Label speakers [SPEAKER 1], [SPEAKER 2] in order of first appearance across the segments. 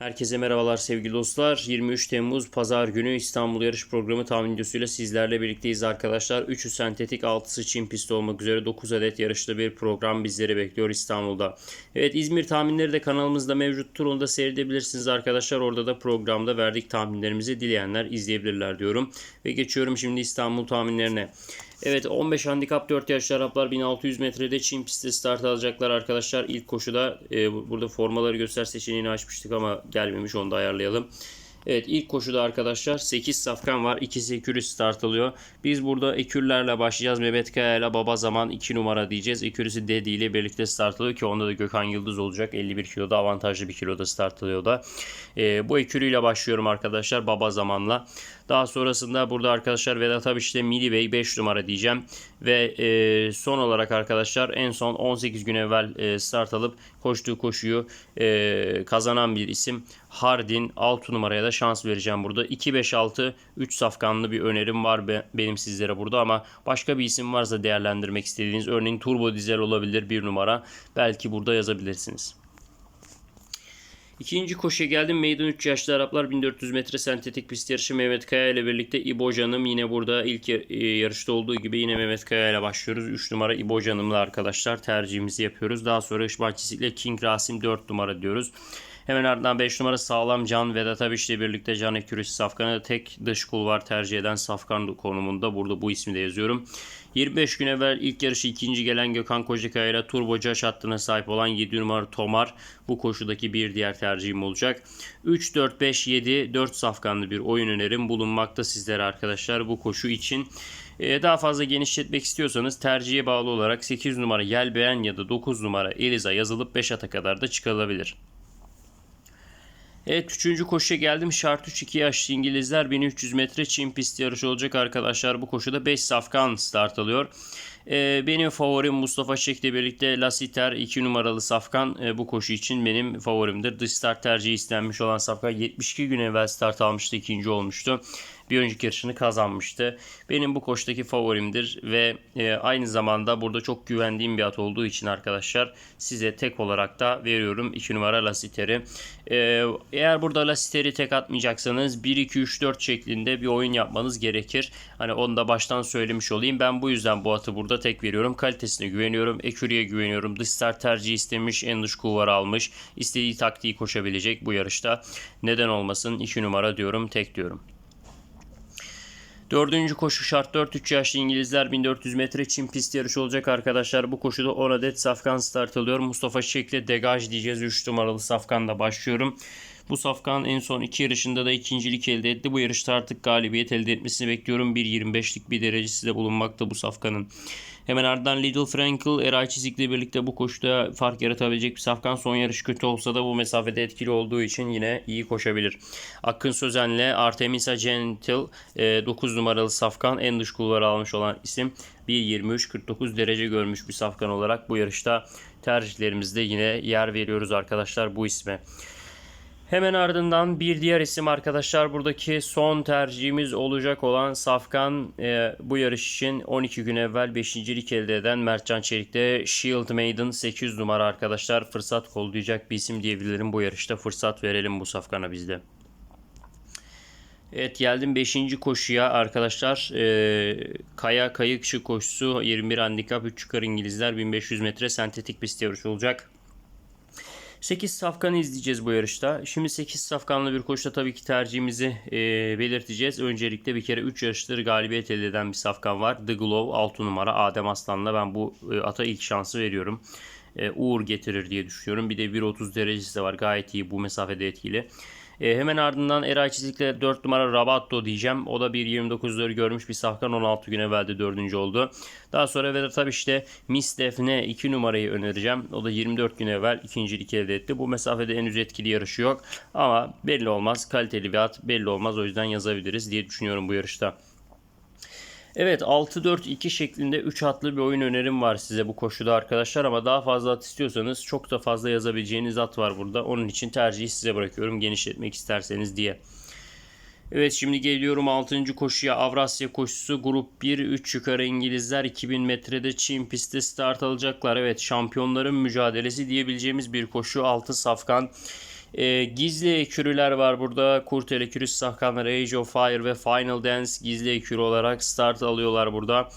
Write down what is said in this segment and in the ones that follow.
[SPEAKER 1] Herkese merhabalar sevgili dostlar. 23 Temmuz Pazar günü İstanbul Yarış Programı tahmin videosuyla sizlerle birlikteyiz arkadaşlar. 3'ü sentetik, 6'sı Çin pisti olmak üzere 9 adet yarışlı bir program bizleri bekliyor İstanbul'da. Evet İzmir tahminleri de kanalımızda mevcuttur. Onu da seyredebilirsiniz arkadaşlar. Orada da programda verdik tahminlerimizi dileyenler izleyebilirler diyorum. Ve geçiyorum şimdi İstanbul tahminlerine. Evet 15 handikap 4 yaşlı Araplar 1600 metrede Çin pistte start alacaklar arkadaşlar. İlk koşuda e, bu- burada formaları göster seçeneğini açmıştık ama gelmemiş onu da ayarlayalım. Evet ilk koşuda arkadaşlar 8 safkan var. İkisi ekürü start alıyor. Biz burada ekürlerle başlayacağız. Mehmet Kaya ile Baba Zaman 2 numara diyeceğiz. Ekürüsü Dedi ile birlikte start alıyor ki onda da Gökhan Yıldız olacak. 51 kiloda avantajlı bir kiloda start alıyor da. E, bu ekürüyle başlıyorum arkadaşlar Baba Zaman'la. Daha sonrasında burada arkadaşlar Vedat Abiş'te Mili Bey 5 numara diyeceğim. Ve e, son olarak arkadaşlar en son 18 gün evvel e, start alıp koştuğu koşuyu e, kazanan bir isim. Hardin 6 numaraya da şans vereceğim burada. 2-5-6 3 safkanlı bir önerim var be- benim sizlere burada ama başka bir isim varsa değerlendirmek istediğiniz örneğin Turbo Dizel olabilir bir numara. Belki burada yazabilirsiniz. İkinci koşuya geldim. Meydan 3 yaşlı Araplar 1400 metre sentetik pist yarışı Mehmet Kaya ile birlikte İbo Canım yine burada ilk e, yarışta olduğu gibi yine Mehmet Kaya ile başlıyoruz. 3 numara İbo Canım'la arkadaşlar tercihimizi yapıyoruz. Daha sonra Işbahçesi'yle King Rasim 4 numara diyoruz. Hemen ardından 5 numara Sağlam Can Vedat Abiş ile birlikte Can Ekürüsü Safkan'ı tek dış kulvar tercih eden Safkan konumunda burada bu ismi de yazıyorum. 25 gün evvel ilk yarışı ikinci gelen Gökhan Kocakaya ile Turbo Caş hattına sahip olan 7 numara Tomar bu koşudaki bir diğer tercihim olacak. 3, 4, 5, 7, 4 safkanlı bir oyun önerim bulunmakta sizlere arkadaşlar bu koşu için. Ee, Daha fazla genişletmek istiyorsanız tercihe bağlı olarak 8 numara Yelbeğen ya da 9 numara Eliza yazılıp 5 ata kadar da çıkarılabilir. Evet üçüncü koşuya geldim. Şart 3 2 yaşlı İngilizler 1300 metre Çin pist yarışı olacak arkadaşlar. Bu koşuda 5 safkan start alıyor. Ee, benim favorim Mustafa Şek'le birlikte Lasiter 2 numaralı safkan Ee, bu koşu için benim favorimdir. Dış start tercihi istenmiş olan safkan 72 gün evvel start almıştı. ikinci olmuştu. Bir önceki yarışını kazanmıştı. Benim bu koştaki favorimdir ve e, aynı zamanda burada çok güvendiğim bir at olduğu için arkadaşlar size tek olarak da veriyorum 2 numara Lasiter'i. Ee, eğer burada Lasiter'i tek atmayacaksanız 1-2-3-4 şeklinde bir oyun yapmanız gerekir. Hani onu da baştan söylemiş olayım. Ben bu yüzden bu atı burada tek veriyorum. Kalitesine güveniyorum. Ekürü'ye güveniyorum. Dış start tercihi istemiş. En dış kulvarı almış. İstediği taktiği koşabilecek bu yarışta. Neden olmasın 2 numara diyorum. Tek diyorum. Dördüncü koşu şart 4-3 yaşlı İngilizler 1400 metre Çin pist yarışı olacak arkadaşlar. Bu koşuda 10 adet safkan start alıyor. Mustafa Şekli degaj diyeceğiz. 3 numaralı safkanla başlıyorum. Bu safkan en son iki yarışında da ikincilik elde etti. Bu yarışta artık galibiyet elde etmesini bekliyorum. 1.25'lik bir derecesi de bulunmakta bu safkanın. Hemen ardından Little Frankel, Eray Çizik'le birlikte bu koşuda fark yaratabilecek bir safkan. Son yarış kötü olsa da bu mesafede etkili olduğu için yine iyi koşabilir. Akın Sözen'le Artemisa Gentle 9 numaralı safkan en dış kulvarı almış olan isim 1.23-49 derece görmüş bir safkan olarak bu yarışta tercihlerimizde yine yer veriyoruz arkadaşlar bu isme. Hemen ardından bir diğer isim arkadaşlar buradaki son tercihimiz olacak olan Safkan e, bu yarış için 12 gün evvel 5.lik elde eden Mertcan Çelik'te Shield Maiden 8 numara arkadaşlar fırsat kollayacak bir isim diyebilirim bu yarışta fırsat verelim bu Safkan'a bizde. Evet geldim 5. koşuya arkadaşlar. Ee, kaya kayıkçı koşusu 21 handikap 3 çıkar İngilizler 1500 metre sentetik pist yarışı olacak. 8 safkanı izleyeceğiz bu yarışta. Şimdi 8 safkanlı bir koşuda tabii ki tercihimizi e, belirteceğiz. Öncelikle bir kere 3 yarıştır galibiyet elde eden bir safkan var. The Glove 6 numara Adem Aslan'la ben bu e, ata ilk şansı veriyorum. E, Uğur getirir diye düşünüyorum. Bir de 1.30 derecesi de var. Gayet iyi bu mesafede etkili. E, hemen ardından Eray Çizik'le 4 numara Rabatto diyeceğim. O da 1.29'ları görmüş bir safkan 16 gün evvel de 4. oldu. Daha sonra Vedat tabii işte Miss Defne 2 numarayı önereceğim. O da 24 gün evvel ikincilik elde etti. Bu mesafede henüz etkili yarışı yok. Ama belli olmaz. Kaliteli bir at belli olmaz. O yüzden yazabiliriz diye düşünüyorum bu yarışta. Evet 6-4-2 şeklinde 3 atlı bir oyun önerim var size bu koşuda arkadaşlar ama daha fazla at istiyorsanız çok da fazla yazabileceğiniz at var burada. Onun için tercihi size bırakıyorum genişletmek isterseniz diye. Evet şimdi geliyorum 6. koşuya Avrasya koşusu grup 1 3 yukarı İngilizler 2000 metrede Çin pistte start alacaklar. Evet şampiyonların mücadelesi diyebileceğimiz bir koşu 6 safkan E, gizli ekürüler var burada. Kurt ekürü safkanları Age of Fire ve Final Dance gizli ekürü olarak start alıyorlar burada.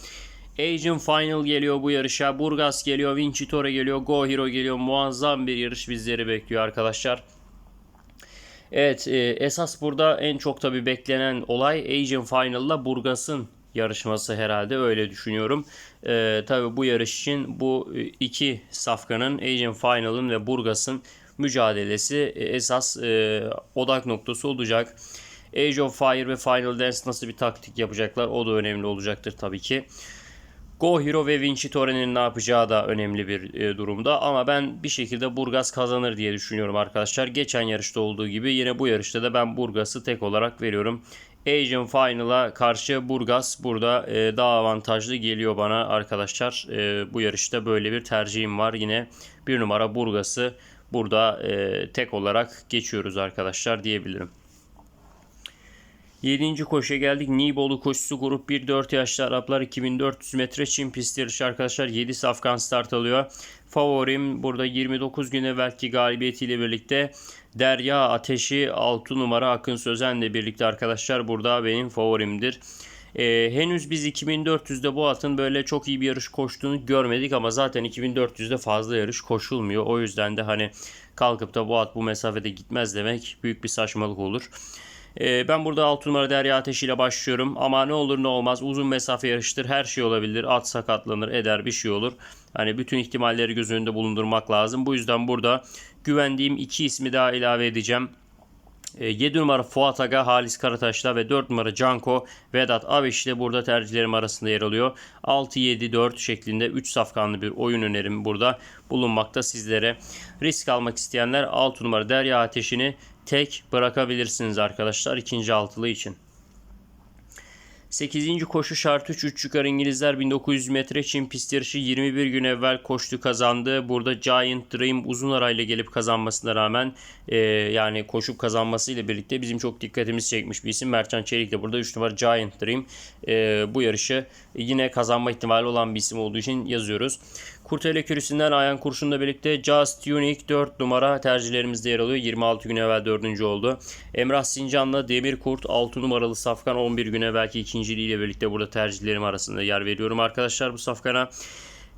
[SPEAKER 1] Agent Final geliyor bu yarışa. Burgas geliyor, Vincitore geliyor, Go Hero geliyor. Muazzam bir yarış bizleri bekliyor arkadaşlar. Evet e, esas burada en çok tabi beklenen olay Agent Final'la Burgas'ın yarışması herhalde öyle düşünüyorum. E, tabi bu yarış için bu iki safkanın Agent Final'ın ve Burgas'ın mücadelesi e, esas e, odak noktası olacak. Age of Fire ve Final Dance nasıl bir taktik yapacaklar o da önemli olacaktır tabii ki. Go Hero ve Vincitore'nin ne yapacağı da önemli bir e, durumda. Ama ben bir şekilde Burgas kazanır diye düşünüyorum arkadaşlar. Geçen yarışta olduğu gibi yine bu yarışta da ben Burgas'ı tek olarak veriyorum. Asian Final'a karşı Burgas burada e, daha avantajlı geliyor bana arkadaşlar. E, bu yarışta böyle bir tercihim var. Yine bir numara Burgas'ı burada e, tek olarak geçiyoruz arkadaşlar diyebilirim. 7. koşuya geldik. Nibolu koşusu grup 1 4 yaşlı Araplar 2400 metre Çin pist yarışı arkadaşlar. 7 safkan start alıyor. Favorim burada 29 gün evvelki galibiyetiyle birlikte Derya Ateşi 6 numara Akın Sözen'le birlikte arkadaşlar burada benim favorimdir. Ee, henüz biz 2400'de bu atın böyle çok iyi bir yarış koştuğunu görmedik ama zaten 2400'de fazla yarış koşulmuyor. O yüzden de hani kalkıp da bu at bu mesafede gitmez demek büyük bir saçmalık olur. Ee, ben burada 6 numara Derya Ateş ile başlıyorum. Ama ne olur ne olmaz uzun mesafe yarıştır. Her şey olabilir. At sakatlanır eder bir şey olur. Hani bütün ihtimalleri göz önünde bulundurmak lazım. Bu yüzden burada güvendiğim iki ismi daha ilave edeceğim. 7 ee, numara Fuat Aga, Halis Karataş'la ve 4 numara Canko, Vedat Aviş ile burada tercihlerim arasında yer alıyor. 6-7-4 şeklinde 3 safkanlı bir oyun önerim burada bulunmakta sizlere. Risk almak isteyenler 6 numara Derya Ateşi'ni tek bırakabilirsiniz arkadaşlar ikinci altılı için. 8. koşu şart 3 3 yukarı İngilizler 1900 metre Çin pist yarışı 21 gün evvel koştu kazandı. Burada Giant Dream uzun arayla gelip kazanmasına rağmen e, yani koşup kazanmasıyla birlikte bizim çok dikkatimizi çekmiş bir isim. Mertcan Çelik de burada 3 numara Giant Dream e, bu yarışı yine kazanma ihtimali olan bir isim olduğu için yazıyoruz. Kurtele Kürüsü'nden Ayan Kurşun'la birlikte Just Unique 4 numara tercihlerimizde yer alıyor. 26 gün evvel 4. oldu. Emrah Sincan'la Demir Kurt 6 numaralı Safkan 11 gün evvelki ikinciliğiyle birlikte burada tercihlerim arasında yer veriyorum arkadaşlar bu Safkan'a.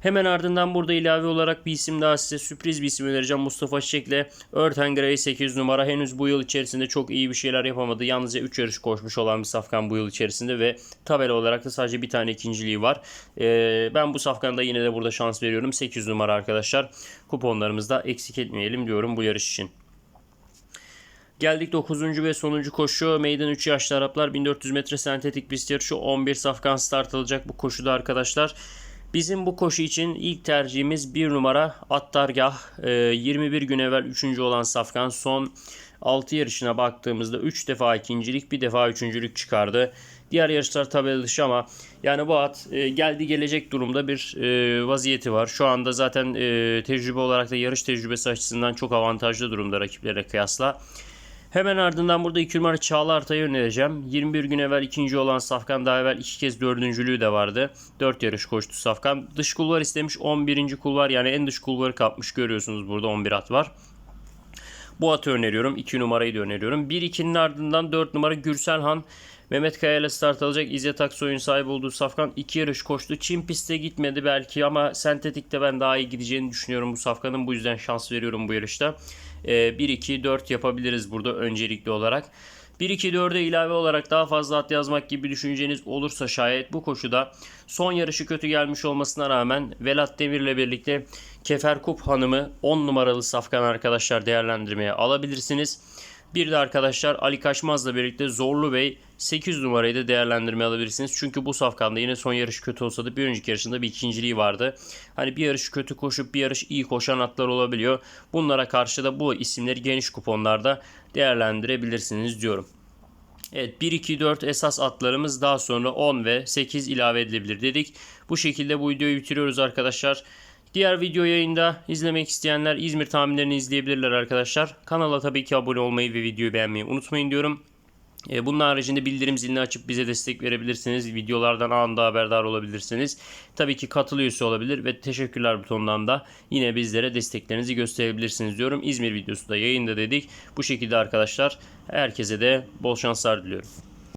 [SPEAKER 1] Hemen ardından burada ilave olarak bir isim daha size sürpriz bir isim önereceğim. Mustafa Çiçek'le Earthen Grey 8 numara. Henüz bu yıl içerisinde çok iyi bir şeyler yapamadı. Yalnızca 3 yarış koşmuş olan bir safkan bu yıl içerisinde ve tabela olarak da sadece bir tane ikinciliği var. Ee, ben bu safkanda yine de burada şans veriyorum. 8 numara arkadaşlar. Kuponlarımızda eksik etmeyelim diyorum bu yarış için. Geldik 9. ve sonuncu koşu. Meydan 3 yaşlı Araplar 1400 metre sentetik pist yarışı 11 safkan start alacak bu koşuda arkadaşlar. Bizim bu koşu için ilk tercihimiz 1 numara Attargah. 21 ee, gün evvel 3. olan Safkan son 6 yarışına baktığımızda 3 defa ikincilik bir defa üçüncülük çıkardı. Diğer yarışlar tabela dışı ama yani bu at e, geldi gelecek durumda bir e, vaziyeti var. Şu anda zaten e, tecrübe olarak da yarış tecrübesi açısından çok avantajlı durumda rakiplere kıyasla. Hemen ardından burada 2 numara Çağla Artay'ı önereceğim. 21 gün evvel ikinci olan Safkan daha evvel iki kez dördüncülüğü de vardı. 4 yarış koştu Safkan. Dış kulvar istemiş 11. kulvar yani en dış kulvarı kapmış görüyorsunuz burada 11 at var. Bu atı öneriyorum. 2 numarayı da öneriyorum. 1-2'nin ardından 4 numara Gürsel Han. Mehmet Kaya ile start alacak. İzzet Aksoy'un sahibi olduğu Safkan 2 yarış koştu. Çin pistte gitmedi belki ama sentetikte ben daha iyi gideceğini düşünüyorum bu Safkan'ın. Bu yüzden şans veriyorum bu yarışta. 1-2-4 ee, yapabiliriz burada öncelikli olarak. 1-2-4'e ilave olarak daha fazla at yazmak gibi düşünceniz olursa şayet bu koşuda son yarışı kötü gelmiş olmasına rağmen Velat Demir'le birlikte Kefer Kup Hanım'ı 10 numaralı safkan arkadaşlar değerlendirmeye alabilirsiniz. Bir de arkadaşlar Ali Kaçmaz'la birlikte Zorlu Bey 8 numarayı da değerlendirme alabilirsiniz. Çünkü bu safkanda yine son yarış kötü olsa da bir önceki yarışında bir ikinciliği vardı. Hani bir yarış kötü koşup bir yarış iyi koşan atlar olabiliyor. Bunlara karşı da bu isimleri geniş kuponlarda değerlendirebilirsiniz diyorum. Evet 1, 2, 4 esas atlarımız daha sonra 10 ve 8 ilave edilebilir dedik. Bu şekilde bu videoyu bitiriyoruz arkadaşlar. Diğer video yayında izlemek isteyenler İzmir tahminlerini izleyebilirler arkadaşlar. Kanala tabii ki abone olmayı ve videoyu beğenmeyi unutmayın diyorum. E, Bunun haricinde bildirim zilini açıp bize destek verebilirsiniz. Videolardan anında haberdar olabilirsiniz. Tabii ki katıl üyesi olabilir ve teşekkürler butonundan da yine bizlere desteklerinizi gösterebilirsiniz diyorum. İzmir videosu da yayında dedik. Bu şekilde arkadaşlar herkese de bol şanslar diliyorum.